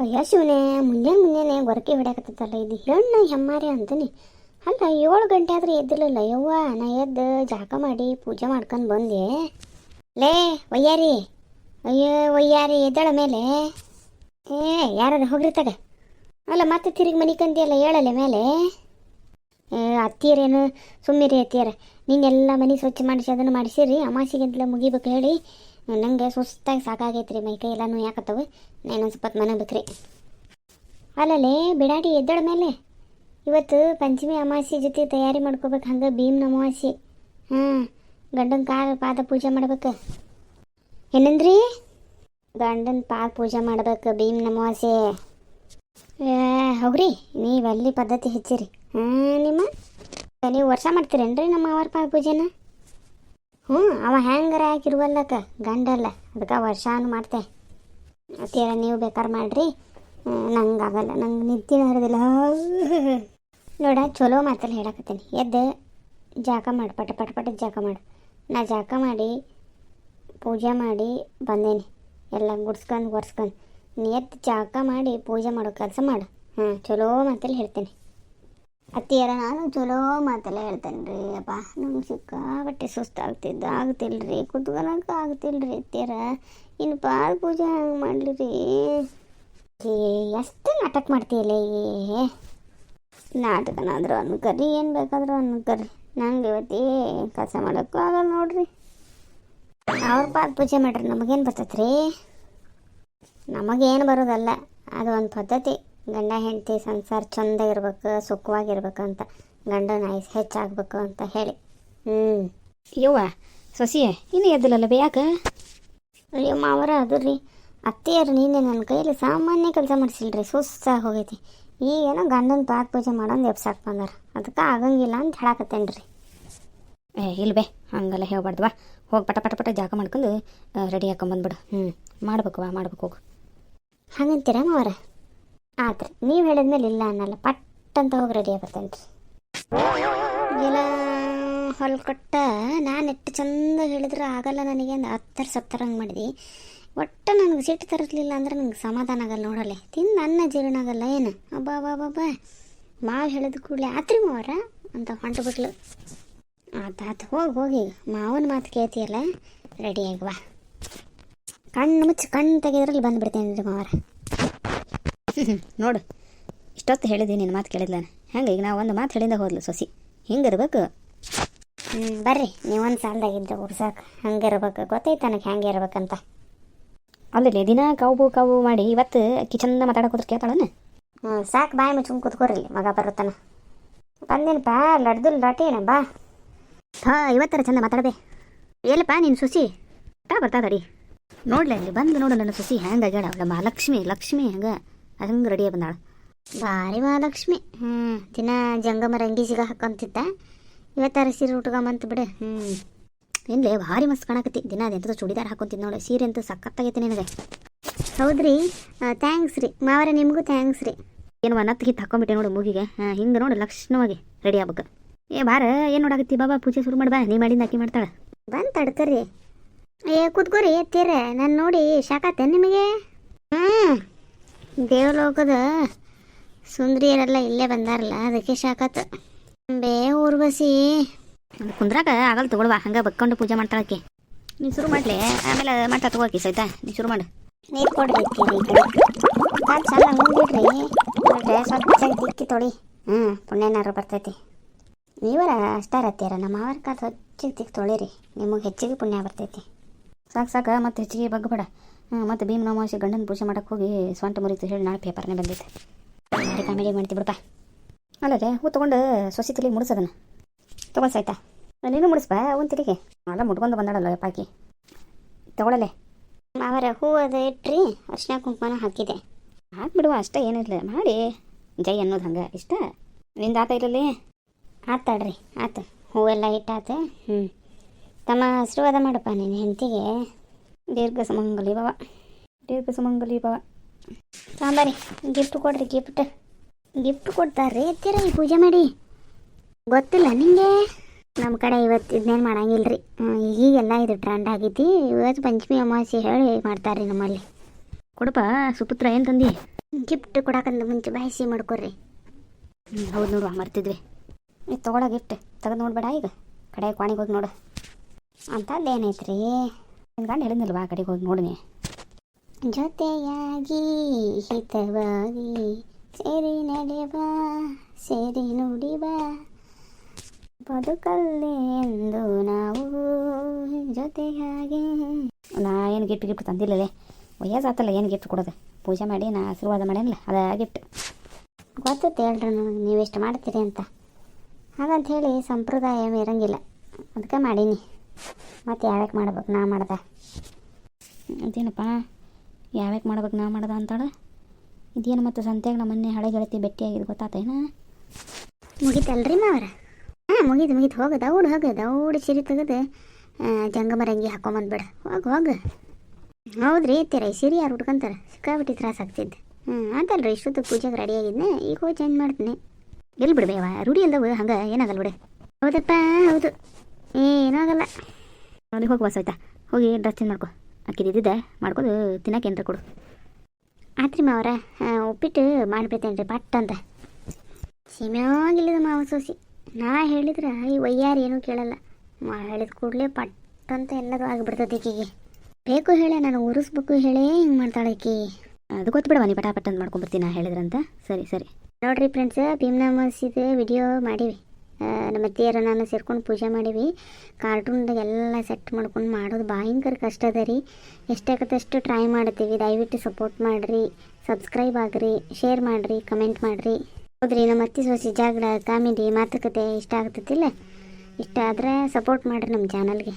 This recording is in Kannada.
ಅಯ್ಯ ಶಿವನೇ, ಮುಂಜಾನೆ ಮುಂಜಾನೆ ಹೊರಕೆ ಹೊಡ್ಯಾಕತ್ತಲ್ಲ ಇದು ಹೆಣ್ಣು ಹೆಮ್ಮಾರಿ ಅಂತೀನಿ. ಅಲ್ಲ, ಏಳು ಗಂಟೆ ಆದ್ರೆ ಎದ್ದಿಲ್ಲಲ್ಲ ಯವ್ವ? ನಾ ಎದ್ದು ಜಾಕ ಮಾಡಿ ಪೂಜೆ ಮಾಡ್ಕೊಂಡು ಬಂದೆ. ಲೇ ಒಯ್ಯಾರಿ ಅಯ್ಯೋ ಒಯ್ಯಾರಿ ಎದ್ದಳ ಮೇಲೆ. ಏ ಯಾರಾದ್ರು ಹೋಗ್ರಿ ತಗ. ಅಲ್ಲ, ಮತ್ತೆ ತಿರುಗಿ ಮನೆ ಕಂದಿಯಲ್ಲ ಹೇಳಲ್ಲ ಮೇಲೆ. ಏ, ಅತ್ತಿಯರೇನು ಸುಮ್ಮಿರಿ ಅತ್ತಿಯರ. ನೀನೆಲ್ಲ ಮನೆ ಸ್ವಚ್ಛ ಮಾಡಿಸಿ, ಅದನ್ನು ಮಾಡಿಸಿರಿ ಅಮಾಸಿಗೆಂತಲೇ ಮುಗಿಬೇಕು ಹೇಳಿ. ನಂಗೆ ಸುಸ್ತಾಗಿ ಸಾಕಾಗೈತ್ರಿ ಮೈ ಕೈ ಎಲ್ಲ ಯಾಕತ್ತವೆ? ನಾನು ಸ್ವಲ್ಪ ಮನೆ ಬೇಕ್ರಿ ಅಲ್ಲಲ್ಲೇ, ಬಿಡಾಡಿ ಎದ್ದಳ ಮೇಲೆ. ಇವತ್ತು ಪಂಚಮಿ ಅಮಾವಾಸ್ಯೆ ಜೊತೆ ತಯಾರಿ ಮಾಡ್ಕೋಬೇಕು ಹಂಗೆ ಭೀಮ್ನ ಅಮಾವಾಸ್ಯೆ ಹಾಂ, ಗಂಡನ ಕಾಲು ಪಾದ ಪೂಜೆ ಮಾಡ್ಬೇಕು. ಏನಂದ್ರಿ? ಗಂಡನ ಪಾದ ಪೂಜೆ ಮಾಡ್ಬೇಕು ಭೀಮ್ನ ಅಮಾವಾಸ್ಯೆ ಹೋಗ್ರಿ, ನೀವು ಅಲ್ಲಿ ಪದ್ಧತಿ ಹೆಚ್ಚಿರಿ. ಹಾಂ ನಿಮ್ಮ? ನೀವು ವರ್ಷ ಮಾಡ್ತೀರೇನ್ರಿ ನಮ್ಮ ಅವರ ಪಾದ ಪೂಜೆನ? ಹ್ಞೂ, ಅವ ಹ್ಯಾಂಗಾರ ಹಾಕಿರುವಲ್ಲಕ್ಕ ಗಂಡಲ್ಲ. ಅದಕ್ಕೆ ವರ್ಷಾನು ಮಾಡ್ತೆ. ಅತ್ತೀರ ನೀವು ಬೇಕಾದ್ರೆ ಮಾಡ್ರಿ. ನಂಗೆ ಆಗಲ್ಲ, ನಂಗೆ ನಿದ್ದೆ ಹರಿದಿಲ್ಲ. ನೋಡ, ಚಲೋ ಮಾತಲ್ಲಿ ಹೇಳಕತ್ತೀನಿ. ಎದ್ದು ಜಾಕ ಮಾಡಿ, ಪಟ ಪಟ ಪಟ ಜಾಕ ಮಾಡು. ನಾ ಜಾಕ ಮಾಡಿ, ಪೂಜೆ ಮಾಡಿ ಬಂದೇನಿ. ಎಲ್ಲ ಗುಡ್ಸ್ಕೊಂಡು ಒರ್ಸ್ಕೊಂಡು. ನೀ ಎದ್ದು ಜಾಕ ಮಾಡಿ, ಪೂಜೆ ಮಾಡೋ ಕೆಲಸ ಮಾಡು. ಹಾಂ ಚಲೋ ಮಾತಲ್ಲಿ ಹೇಳ್ತೀನಿ. ಅತ್ತಿಯರ, ನಾನು ಚಲೋ ಮಾತೆಲ್ಲ ಹೇಳ್ತೇನೆ ರೀ ಅಪ್ಪ. ನಮ್ಗೆ ಸಿಕ್ಕಾಬಟ್ಟೆ ಸುಸ್ತಾಗ್ತಿದ್ದ ಆಗ್ತಿಲ್ಲ ರೀ ಕುತ್ಕೊಳಕ್ಕೆ ಆಗ್ತಿಲ್ಲ ರೀ ಅತ್ತಿಯರ. ಇನ್ನು ಪಾಲ್ ಪೂಜೆ ಹಂಗೆ ಮಾಡಲಿ ರೀ ಎಷ್ಟು ನಾಟಕ ಮಾಡ್ತೀಯಲ್ಲ ಏ ನಾಟಕನಾದರೂ ಅನ್ಕರಿ, ಏನು ಬೇಕಾದರೂ ಅನ್ಕರಿ. ನಂಗೆ ಇವತ್ತೇ ಕೆಲಸ ಮಾಡೋಕ್ಕೂ ಆಗಲ್ಲ ನೋಡ್ರಿ. ಅವ್ರ ಪಾದ ಪೂಜೆ ಮಾಡ್ರಿ ನಮಗೇನು ಬರ್ತೈತೆ ರೀ ನಮಗೇನು ಬರೋದಲ್ಲ. ಅದು ಒಂದು ಪದ್ಧತಿ. ಗಂಡ ಹೆಂಡತಿ ಸಂಸಾರ ಚಂದ ಇರ್ಬೇಕು ಸುಖವಾಗಿರ್ಬೇಕು ಅಂತ ಗಂಡನ ಆಯ್ಸ್ ಹೆಚ್ಚಾಗಬೇಕು ಅಂತ ಹೇಳಿ. ಹ್ಞೂ ಯವ್ವ ಸೊಸಿಯೇ ಇನ್ನು ಎದ್ದಿಲ್ಲಲ್ಲ ಬೇಯಾಕ ಅಯ್ಯೋ ಮಾವರ ಅದು ರೀ. ಅತ್ತೆಯರು ನೀನೆ ನನ್ನ ಕೈಯಲ್ಲಿ ಸಾಮಾನ್ಯ ಕೆಲಸ ಮಾಡಿಸಿಲ್ರಿ ಸುಸ್ತಾಗಿ ಹೋಗೈತಿ. ಈಗೇನೋ ಗಂಡನ ಪಾಕ ಪೂಜೆ ಮಾಡೋದು ಎಪ್ಸಾಕ್ ಬಂದಾರ. ಅದಕ್ಕೆ ಆಗಂಗಿಲ್ಲ ಅಂತ ಹೇಳಕತ್ತೇನೆ ರೀ ಏ ಇಲ್ವೇ ಹಂಗೆಲ್ಲ ಹೇಳ್ಬಾರ್ದು ಹೋಗಿ ಪಟ ಪಟ ಪಟ ಜಾಗ ಮಾಡ್ಕೊಂಡು ರೆಡಿ ಹಾಕೊಂಬಂದ್ಬಿಡು ಹ್ಞೂ ಮಾಡ್ಬೇಕು ವಾ ಮಾಡ್ಬೇಕು ಹೋಗು. ಹಂಗಂತೀರ ಮಾವರ? ಆತ್ರಿ ನೀವು ಹೇಳಿದ್ಮೇಲೆ ಇಲ್ಲ ಅನ್ನಲ್ಲ ಪಟ್ ಅಂತ ಹೋಗಿ ರೆಡಿ ಆಗ್ಬರ್ತೇನೆ ರೀ. ಹೊಲ್ಕೊಟ್ಟ ನಾನು ಎಷ್ಟು ಚಂದ ಹೇಳಿದ್ರೆ ಆಗಲ್ಲ ನನಗೆ ಒಂದು ಹತ್ತರ ಸತ್ತರ ಹಂಗೆ ಮಾಡಿದೆ. ಒಟ್ಟು ನನಗೆ ಸಿಟ್ಟು ತರಿಸ್ಲಿಲ್ಲ ಅಂದ್ರೆ ನನಗೆ ಸಮಾಧಾನ ಆಗಲ್ಲ ನೋಡಲೆ. ತಿಂದು ಅನ್ನ ಜೀರ್ಣ ಆಗಲ್ಲ ಏನು? ಅಬ್ಬಾ ಬಾ ಬಾ ಬಾ ಮಾವು ಹೇಳಿದ ಕೂಡಲೇ ಆತ್ರಿ ಮಾವರ? ಅಂತ ಹೊಂಟು ಬಿಟ್ಲು. ಆತ ಆತ. ಹೋಗಿ ಹೋಗಿ ಮಾವನ ಮಾತು ಕೇಳ್ತೀಯಲ್ಲ? ರೆಡಿ ಬಾ. ಕಣ್ಣು ಮುಚ್ಚಿ, ಕಣ್ಣು ತೆಗೆದ್ರಲ್ಲಿ ಬಂದುಬಿಡ್ತೇನೆ ರೀ ಮಾವರ. ನೋಡು ಇಷ್ಟೊತ್ತು ಹೇಳಿದ್ವಿ ನಿನ್ನ ಮಾತು ಕೇಳಿದ್ಲಾನೆ ಹೆಂಗೆ ಈಗ ನಾವು ಒಂದು ಮಾತು ಹೇಳಿಂದ ಹೋದ್ಲು ಸೊಸಿ. ಹಿಂಗಿರ್ಬೇಕು? ಹ್ಞೂ ಬರ್ರಿ. ನೀವೊಂದು ಸಾಲದಾಗಿದ್ದ ಉರ್ಸಾಕ ಹಂಗೆ ಇರ್ಬೇಕು ಗೊತ್ತೈತೆ ನನಗೆ ಹೆಂಗೆ ಇರ್ಬೇಕಂತ. ಅಲ್ಲಲ್ಲಿ ದಿನ ಕಾವು ಕಾವು ಮಾಡಿ ಇವತ್ತು ಅಕ್ಕಿ ಚಂದ ಮಾತಾಡಕೋದ್ರೆ ಕೇಳ್ತಾಳನ? ಹ್ಞೂ ಸಾಕು ಬಾಯಿ ಮುಚ್ಕೊಂಡು ಕೂತ್ಕೋರಿ ಮಗ ಬರುತ್ತಾನ. ಬಂದೇನಪ್ಪ ಲಡ್ದು ಲಾಟೇನ ಬಾ. ಹಾಂ ಇವತ್ತರ ಚಂದ ಮಾತಾಡದೆ. ಎಲ್ಲಪ್ಪ ನೀನು ಸುಸಿ? ಬರ್ತಾ ತಡಿ ನೋಡ್ಲಿ ಅಲ್ಲಿ ಬಂದು ನೋಡು ನನ್ನ ಸುಸಿ. ಹ್ಯಾಂಗ ಗೇಡ ಅವಳ ಮಹಾಲಕ್ಷ್ಮಿ ಲಕ್ಷ್ಮಿ ಹೆಂಗೆ. ಹಂಗೆ ರೆಡಿಯಾಗಿ ಬಂದಾಳ. ಭಾರಿ ಮಹಾಲಕ್ಷ್ಮಿ ಹ್ಞೂ ದಿನ ಜಂಗಮ ರಂಗಿ ಸಿಗ ಹಾಕೊಂತಿದ್ದ ಇವತ್ತಾರ ಸೀರೆ ಉಟ್ಕೊಂಬಂತ ಬಿಡು. ಹ್ಞೂ ಏನ್ಲೇ ಭಾರಿ ಮಸ್ತ್ ಕಾಣಕತ್ತಿ. ದಿನ ಅದೆಂಥದ್ದು ಚೂಡಿದಾರ ಹಾಕೊಂತಿದ್ದು ನೋಡಿ. ಸೀರೆ ಅಂತೂ ಸಖತ್ತಾಗೈತೆ ನಿನಗೆ. ಹೌದ್ರಿ. ಥ್ಯಾಂಕ್ಸ್ ರೀ. ಮಾವರ ನಿಮಗೂ ಥ್ಯಾಂಕ್ಸ್ ರೀ. ಏನು ಒನ್ನತ್ತು ಹಿತ್ತು ಹಾಕೊಂಬಿಟ್ಟೆ ನೋಡು ಮೂಗಿಗೆ. ಹಾಂ ಹಿಂಗೆ ನೋಡು ಲಕ್ಷಣವಾಗಿ ರೆಡಿ ಆಗ್ಬೇಕು. ಏ ಬಾರ ಏನು ನೋಡಾಕತ್ತಿ? ಬಾಬಾ ಪೂಜೆ ಶುರು ಮಾಡಿ ಬಾ. ನೀ ಮಾಡಿಂದ ಆಕಿ ಮಾಡ್ತಾಳೆ. ಬಂದು ತಡ್ಕರಿ. ಏ ಕೂತ್ಕೋರಿ ಎತ್ತೀರ ನಾನು ನೋಡಿ ಶಾಕತ್ತೆ ನಿಮಗೆ? ಹ್ಞೂ ದೇವಲೋಕದ ಸುಂದರಿಯರೆಲ್ಲ ಇಲ್ಲೇ ಬಂದಾರಲ್ಲ ಅದಕ್ಕೆ ಶಾಕತ್ತು ಬೇ ಊರ್ವಸಿ ಕುಂದ್ರಾಗ ಆಗಲ್ಲ ತಗೊಳ್ವಾ ಹಂಗೆ ಬಕ್ಕೊಂಡು ಪೂಜೆ ಮಾಡ್ತಾಳಕ್ಕೆ ನೀನು ಶುರು ಮಾಡ್ಲಿ ಆಮೇಲೆ ಮಾಡ್ತಾ ತಗೋಕಿ ಸೈತಾ ನೀನು ಶುರು ಮಾಡು. ನೀರು ಕೊಡ್ರಿ ಕಾಲು ಚಂದ ಮುಂದಿಡ್ರಿ ನೋಡ್ರಿ ಸ್ವಚ್ಛಾಗಿ ದಿಕ್ಕಿ ತೊಳಿ. ಹ್ಞೂ ಪುಣ್ಯನಾರು ಬರ್ತೈತಿ. ನೀವರ ಅಷ್ಟಾರತ್ತೀರ ನಮ್ಮ ಅವರ ಕಾಲು ಸ್ವಚ್ಛಗೆ ದಿಕ್ಕಿ ತೊಳಿರಿ. ನಿಮಗೆ ಹೆಚ್ಚಿಗೆ ಪುಣ್ಯ ಬರ್ತೈತಿ. ಸಾಕು ಸಾಕು ಮತ್ತೆ ಹೆಚ್ಚಿಗೆ ಬಗ್ಗಬೇಡ. ಹ್ಞೂ ಮತ್ತೆ ಭೀಮ್ ನಮಾಸಿ ಗಂಡನ ಪೂಜೆ ಮಾಡಕ್ಕೆ ಹೋಗಿ ಸ್ವಂತ ಮುರಿತು ಹೇಳಿ ನಾಳೆ ಪೇಪರ್ನೇ ಬಂದಿತ್ತು ಅದೇ ಕಾಮಿಡಿ ಮಾಡ್ತಿ ಬಿಡಪ್ಪ. ಅಲ್ಲದೆ ಹೂ ತೊಗೊಂಡು ಸೊಸಿ ತಲೆಗೆ ಮುಡಿಸೋದನ್ನು. ತೊಗೊಂಡು ಸಾಯ್ತಾ? ನೀನು ಮುಡಿಸ್ಪ ಒಂದು ತಿರಿಗೆ. ಅಲ್ಲ, ಮುಟ್ಕೊಂಡು ಬಂದಾಡಲ್ಲ ಪಾಕಿ. ತೊಗೊಳಲೆ. ಅವರ ಹೂ ಅದು ಇಟ್ರಿ ಅರ್ಶಿನ ಕುಂಕುಮನ ಹಾಕಿದೆ. ಹಾಕ್ಬಿಡುವ, ಅಷ್ಟೇ ಏನಿಲ್ಲ ಮಾಡಿ. ಜೈ ಅನ್ನೋದು ಹಂಗೆ, ಇಷ್ಟ? ನಿಂದು ಆತ ಇರಲಿ ಆತಾಡ್ರಿ ಆತು. ಹೂವೆಲ್ಲ ಇಟ್ಟಾತ? ಹ್ಞೂ ತಮ್ಮ ಆಶೀರ್ವಾದ ಮಾಡಪ್ಪ ನೀನು ಹೆಂಡತಿಗೆ. ದೀರ್ಘ ಸುಮಂಗಲಿ ಭವ. ದೀರ್ಘ ಸುಮಂಗಲಿ ಭವ. ಸಾಂಬಾರಿ ಗಿಫ್ಟ್ ಕೊಡ್ರಿ ಗಿಫ್ಟ್ ಗಿಫ್ಟ್ ಕೊಡ್ತಾರ್ರಿ, ಎತ್ತೀರ, ಈ ಪೂಜೆ ಮಾಡಿ. ಗೊತ್ತಿಲ್ಲ ನಿಂಗೆ? ನಮ್ಮ ಕಡೆ ಇವತ್ತು ಇದನ್ನೇನು ಮಾಡಂಗಿಲ್ಲ ರೀ ಈಗೆಲ್ಲ ಇದು ಟ್ರೆಂಡ್ ಆಗೈತಿ ಇವತ್ತು ಪಂಚಮಿ ಅಮಾವಾಸ್ಯೆ ಹೇಳಿ ಮಾಡ್ತಾರೆ ರೀ ನಮ್ಮಲ್ಲಿ. ಕೊಡಪ್ಪ, ಸುಪುತ್ರ ಏನು ತಂದಿ? ಗಿಫ್ಟ್ ಕೊಡಕಂದ ಮುಂಚೆ ಬಾಯಿಸಿ ಮಾಡ್ಕೊರಿ ಹೌದು ನೋಡುವ ಮರ್ತಿದ್ವಿ. ಇದು ತೊಗೊಳ ಗಿಫ್ಟ್ ತೆಗೆದು ನೋಡ್ಬೇಡ ಈಗ. ಕಡೆ ಕ್ವಾಣಿಗೆ ಹೋಗಿ ನೋಡು. ಅಂತದ್ದು ಏನೈತ್ರಿ ನಿನ್ನ ಗಂಡ ಹೇಳಿದ್ನಲ್ವಾ ಆ ಕಡೆಗೆ ಹೋಗಿ ನೋಡಿನಿ ಜೊತೆಯಾಗಿ ಹಿತವಾಗಿ ಸೇರಿ ನಡೆವ ಸೇರಿ ನುಡಿವ. ಬದುಕಲ್ಲಿ ಎಂದು ನಾವು ಜೊತೆಯಾಗಿ. ನಾ ಏನು ಗಿಫ್ಟ್ ಗಿಫ್ಟ್ ತಂದಿಲ್ಲಲೇ? ವಯಸ್ಸಾತಲ್ಲ ಏನು ಗಿಫ್ಟ್ ಕೊಡೋದು? ಪೂಜೆ ಮಾಡಿ ನಾ ಆಶೀರ್ವಾದ ಮಾಡೇನಲ್ಲ ಅದ ಗಿಫ್ಟ್ ಗೊತ್ತೈತೆ ಹೇಳ್ರಿ ನನಗೆ ನೀವು ಎಷ್ಟು ಮಾಡ್ತೀರಿ ಅಂತ. ಹಾಗಂತ ಹೇಳಿ ಸಂಪ್ರದಾಯ ಇರಂಗಿಲ್ಲ ಅದಕ್ಕೆ ಮಾಡೀನಿ. ಮತ್ತೆ ಯಾವ್ಯಾಕೆ ಮಾಡ್ಬೇಕು ನಾ ಮಾಡ್ದೆ? ಅದೇನಪ್ಪ ಯಾವ್ಯಾಕೆ ಮಾಡ್ಬೇಕು ನಾ ಮಾಡ್ದೆ ಅಂತಾಳೆ? ಇದೇನು ಮತ್ತು ಸಂತ್ಯಾಗ ನಮ್ಮ ಮೊನ್ನೆ ಹಳೆ ಗೆಳತಿ ಭೇಟಿಯಾಗಿದ್ದು ಗೊತ್ತಾತೇನ? ಮುಗೀತಲ್ರಿ ಮಾವರ ಹಾಂ ಮುಗೀತು ಮುಗೀತು ಹೋಗ ದೌಡ್ ಹೋಗ ದೌಡ್ ಸಿರಿ ತೆಗೆದು ಜಂಗಮರಂಗಿ ಹಾಕೊಂಬಂದ್ಬಿಡ ಹೋಗ ಹೋಗ. ಹೌದ್ರಿ ತೀರ ಸಿರಿ ಯಾರು ಉಟ್ಕೊಂತಾರೆ? ಸಿಕ್ಕಾಬಿಟ್ಟು ತ್ರಾಸ ಆಗ್ತಿದ್ದೆ. ಹ್ಞೂ ಅಂತಲ್ರಿ ಇಷ್ಟೊತ್ತು ಪೂಜೆಗೆ ರೆಡಿ ಆಗಿದ್ದೆ ಈಗ ಹೋಗಿ ಚೇಂಜ್ ಮಾಡ್ತೀನಿ ಎಲ್ಲಿ ಬಿಡ್ಬೇವ ರೂಢಿ ಅಲ್ಲವು ಹಂಗೆ ಏನಾಗಲ್ಲ ಬಿಡೆ. ಹೌದಪ್ಪ ಹೌದು. ಏನೂ ಆಗಲ್ಲ ಅಲ್ಲಿ ಹೋಗಿ ಬಸ್ ಆಯ್ತಾ ಹೋಗಿ ಡ್ರೆಸ್ ಚೇಂಜ್ ಮಾಡ್ಕೊ. ಅಕ್ಕಿದಿದ್ದೆ ಮಾಡ್ಕೊಂಡು ತಿನ್ನೋಕೇನ್ರ ಏನಾರ ಕೊಡು. ಆತ್ರಿ ಮಾವರ ಉಪ್ಪಿಟ್ಟು ಮಾಡ್ಬೇಕೇನ್ರಿ ಪಟ್ ಅಂತ. ಸಿಮ್ಯಾಗಿಲ್ಲದ ಮಾವ ಸೋಸಿ. ನಾ ಹೇಳಿದ್ರೆ ಈ ವಯ್ಯಾರ ಏನೂ ಕೇಳಲ್ಲ. ಮಾ ಹೇಳಿದ ಕೂಡಲೇ ಪಟ್ ಅಂತ ಎಲ್ಲದೂ ಆಗಿಬಿಡ್ತದೆ ಈಕಿಗೆ. ಬೇಕು ಹೇಳೆ ನಾನು ಉರಿಸ್ಬೇಕು ಹೇಳೇ ಹಿಂಗೆ ಮಾಡ್ತಾಳೆ ಈಕಿ. ಅದು ಗೊತ್ತು ನೀ ಪಟಾಪಟ್ ಅಂತ ಮಾಡ್ಕೊಂಬರ್ತೀನಿ ನಾ ಹೇಳಿದ್ರಂತ. ಸರಿ ಸರಿ. ನೋಡ್ರಿ ಫ್ರೆಂಡ್ಸ್ ಭೀಮ್ನಾಮಸಿದ ವಿಡಿಯೋ ಮಾಡೀವಿ. ನಮ್ಮ ಅತ್ತಿಯರ ನಾನು ಸೇರ್ಕೊಂಡು ಪೂಜೆ ಮಾಡೀವಿ. ಕಾರ್ಟೂನ್ದಾಗ ಎಲ್ಲ ಸೆಟ್ ಮಾಡ್ಕೊಂಡು ಮಾಡೋದು ಭಯಂಕರ ಕಷ್ಟ ಅದ ರೀ. ಎಷ್ಟಾಗತ್ತಷ್ಟು ಟ್ರೈ ಮಾಡ್ತೀವಿ. ದಯವಿಟ್ಟು ಸಪೋರ್ಟ್ ಮಾಡಿರಿ ಸಬ್ಸ್ಕ್ರೈಬ್ ಆಗಿರಿ ಶೇರ್ ಮಾಡಿರಿ ಕಮೆಂಟ್ ಮಾಡಿರಿ. ಹೌದ್ರಿ, ನಮ್ಮ ಅತ್ತಿ ಸೊಸಿ ಜಾಗ ಕಾಮಿಡಿ, ಮಾತುಕತೆ ಇಷ್ಟ ಆಗ್ತತಿಲ್ಲ? ಇಷ್ಟ ಆದರೆ ಸಪೋರ್ಟ್ ಮಾಡಿರಿ ನಮ್ಮ ಚಾನಲ್ಗೆ